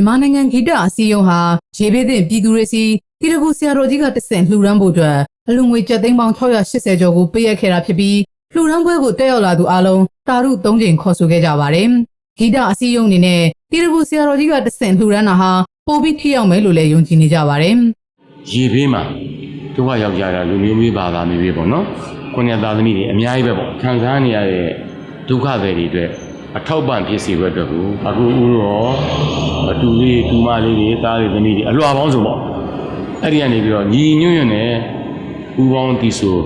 မြန်မာနိုင်ငံဂီတအစည်းအရုံးဟာရေဘေးသင့်ပြည်သူတွေစီတီတကူဆရာတော်ကြီးကတဆင့်လှူဒန်းဖို့အတွက်အလူငွေကျပ်သိန်းပေါင်း680ကျော်ကိုပေးအပ်ခဲ့တာဖြစ်ပြီးလှူဒန်းပွဲကိုတက်ရောက်လာသူအလုံးတာရု3ချိန်ခေါ်ဆိုခဲ့ကြပါတယ်။ဂီတအစည်းအရုံးအနေနဲ့တီတကူဆရာတော်ကြီးကတဆင့်လှူဒန်းတာဟာပိုပြီးထိရောက်မယ်လို့လည်းယုံကြည်နေကြပါတယ်။ရေဘေးမှာဒုက္ခရောက်ကြတာလူမျိုးမျိုးဘာသာမျိုးမျိုးပေါ့နော်ခုနှစ်သားသမီးတွေအများကြီးပဲပေါ့ခံစားနေရတဲ့ဒုက္ခတွေတွေအတွက် အထောက်ပံ့ဖြစ်စေဘက်အတွက်ကိုအခုဦးရောအတူလေးတူမလေးတွေသားတွေသမီးတွေအလွာပေါင်းစုံပေါ့အဲ့ဒီကနေပြီးတော့ညီညွတ်ညွတ်နဲ့ဦးပေါင်းတီဆို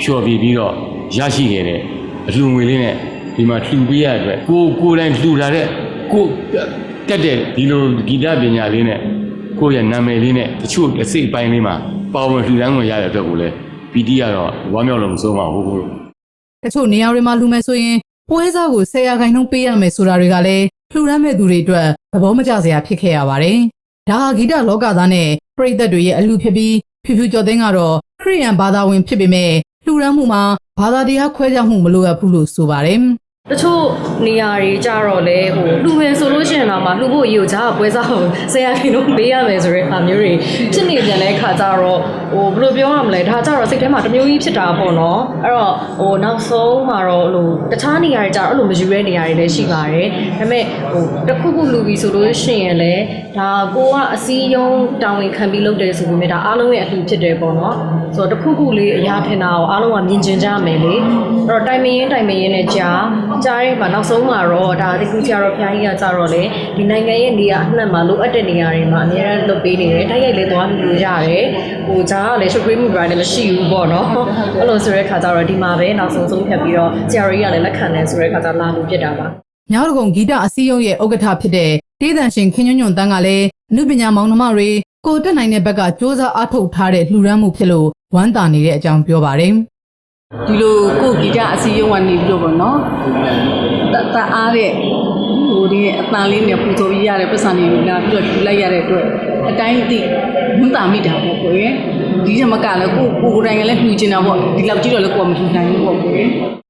ဖြော်ပြပြီးတော့ရရှိခဲ့တဲ့အလှူငွေလေးနဲ့ဒီမှာလှူပေးရတဲ့အတွက်ကိုကိုယ်တိုင်လှူလာတဲ့ကိုတက်တဲ့ဒီလိုဂီတပညာလေးနဲ့ကိုယ့်ရဲ့နာမည်လေးနဲ့တချို့အစိတ်အပိုင်းလေးမှာပါဝင်လှူဒန်းဝင်ရတဲ့အတွက်ကိုလည်းပီတိကတော့ဝမ်းမြောက်လို့မဆုံးပါဘူးဟုတ်တချို့နေရာတွေမှာလူမယ်ဆိုရင် ပွဲစားကို10ရာခိုင်နှုန်းပေးရမယ်ဆိုတာတွေကလည်းလှူဒန်းမဲ့သူတွေအတွက်သဘောမကျစရာဖြစ်ခဲ့ရပါတယ်။ဒါဟာဂီတလောကသားနဲ့ပရိသတ်တွေရဲ့အလှဖြစ်ပြီးဖြူဖြူကျော်သိန်းကတော့ခရိယန်ဘာသာဝင်ဖြစ်ပေမဲ့လှူဒန်းမှုမှာဘာသာတရားခွဲခြားမှုမလိုအပ်ဘူးလို့ဆိုပါတယ်။ တချို့နေရာတွေကြတော့လေဟိုလှူမယ်ဆိုလို့ရှိရင်တော့မှလှူဖို့အရေးကိုဂျားကပွဲစားကိုဆရာကြီးတို့ပေးရမယ်ဆိုတဲ့အခါမျိုးတွေဖြစ်နေပြန်တဲ့အခါကျတော့ဟိုဘယ်လိုပြောရမလဲဒါကြတော့စိတ်ထဲမှာတစ်မျိုးကြီးဖြစ်တာပေါ့နော်အဲ့တော့ဟိုနောက်ဆုံးမှာတော့ဟိုတခြားနေရာတွေကြတော့အဲ့လိုမယူရဲနေရာတွေလည်းရှိပါတယ်ဒါပေမဲ့ဟိုတစ်ခုခုလှူပြီဆိုလို့ရှိရင်လည်းဒါကိုကအစည်းအရုံးတာဝန်ခံပြီးလုပ်တယ်ဆိုပေမဲ့ဒါအားလုံးရဲ့အလှူဖြစ်တယ်ပေါ့နော်ဆိုတော့တစ်ခုခုလေးအရာထင်တာကိုအားလုံးကမြင်ကျင်ကြမယ်လေအဲ့တော့တိုင်မင်းတိုင်မင်းနဲ့ကြာကြားရဲမှာနောက်ဆုံးမှာတော့ဒါတိကူကြတော့ဖျားကြီးကကြတော့လေဒီနိုင်ငံရဲ့နေရာအနှံ့မှာလိုအပ်တဲ့နေရာတွေမှာအများအားလုပ်ပေးနေတယ်တိုက်ရိုက်လေးသွားပြီးလို့ရတယ်ဟိုဂျာကလည်းရှုပ်ထွေးမှုပိုင်းလည်းမရှိဘူးပေါ့နော်အဲ့လိုဆိုတဲ့ခါကျတော့ဒီမှာပဲနောက်ဆုံးဆုံးဖြတ်ပြီးတော့ဆရာကြီးကလည်းလက်ခံတယ်ဆိုတဲ့ခါကျလာလို့ဖြစ်တာပါမြောက်ဒဂုံဂီတအစည်းအရုံးရဲ့ဥက္ကဋ္ဌဖြစ်တဲ့တေးသန်ရှင်ခင်ညွန့်ညွန့်တန်းကလည်းအနုပညာမောင်နှမတွေကိုတက်နိုင်တဲ့ဘက်ကစ조사အားထုတ်ထားတဲ့လှူဒန်းမှုဖြစ်လို့ဝမ်းသာနေတဲ့အကြောင်းပြောပါတယ်။ ဒီလိုကိုယ်ဂီတအစည်းအရုံးကနေပြီးတော့ဗောနော်တတအားတဲ့ဟိုဒီအတန်လေးနဲ့ပူဇော်ပြီးရတဲ့ပတ်စံတွေလာပြီးတော့ထူလိုက်ရတဲ့အတွက်အတိုင်းအသိမွန်းတာမိတာပေါ့ကိုယ်ရဲ့ဒီချက်မကလည်းကိုကိုယ်ကိုယ်တိုင်ကလည်းလှူချင်တာပေါ့ဒီလောက်ကြည့်တော့လည်းကိုယ်ကမလှူနိုင်ဘူးပေါ့ကိုယ်ရဲ့